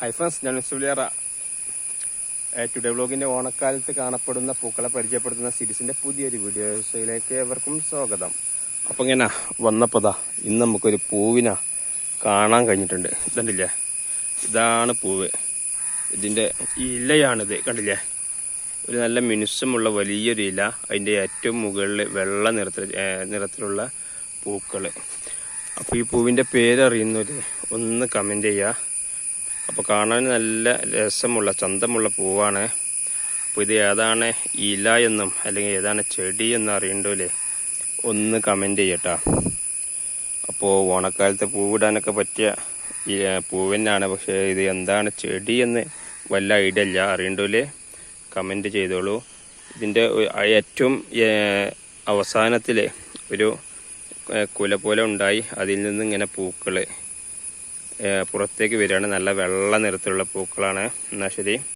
Hi friends ഞാൻ സുലിയറ today വ്ലോഗിന്റെ ഓണക്കാലത്ത് കാണപ്പെടുന്ന പൂക്കളെ പരിചയപ്പെടുത്തുന്ന സീരീസിന്റെ പുതിയൊരു വീഡിയോസിലേക്ക് എവർക്കും സ്വാഗതം. അപ്പം ഇങ്ങനെ വന്നപ്പോതാ ഇന്ന് നമുക്കൊരു പൂവിനെ കാണാൻ കഴിഞ്ഞിട്ടുണ്ട്. ഇതണ്ടില്ലേ ഇതാണ് പൂവ്. ഇതിന്റെ ഇലയാണിത്. കണ്ടില്ലേ? ഒരു നല്ല മിനുസമുള്ള വലിയൊരു ഇല. അതിന്റെ ഏറ്റവും മുകളിൽ വെള്ള നിറത്തിൽ നിറത്തിലുള്ള പൂക്കൾ അപ്പോൾ ഈ പൂവിന്റെ പേരറിയുന്നവർ ഒന്ന് കമന്റ് ചെയ്യുക അപ്പോൾ കാണാൻ നല്ല രസമുള്ള ചന്തമുള്ള പൂവാണ്. അപ്പോൾ ഇത് ഏതാണ് ഇല എന്നും അല്ലെങ്കിൽ ഏതാണ് ചെടി എന്നും അറിയണ്ടല്ലേ ഒന്ന് കമന്റ് ചെയ്യട്ടാ. അപ്പോൾ ഓണക്കാലത്ത് പൂവിടാനൊക്കെ പറ്റിയ ഈ പൂവിനാണ് പക്ഷേ ഇത് എന്താണ് ചെടി എന്ന് വല്ല ഐഡിയ ഇല്ല. അറിയണ്ടല്ലേ കമന്റ് ചെയ്തോളൂ. ഇതിന്റെ ഏറ്റവും അവസാനത്തിൽ ഒരു കുല പോലെ ഉണ്ടായി. അതിൽ നിന്ന് ഇങ്ങനെ പൂക്കൾ പുറത്തേക്ക് വരികയാണ്. നല്ല വെള്ള നിറത്തിലുള്ള പൂക്കളാണ് എന്നാൽ ശരി.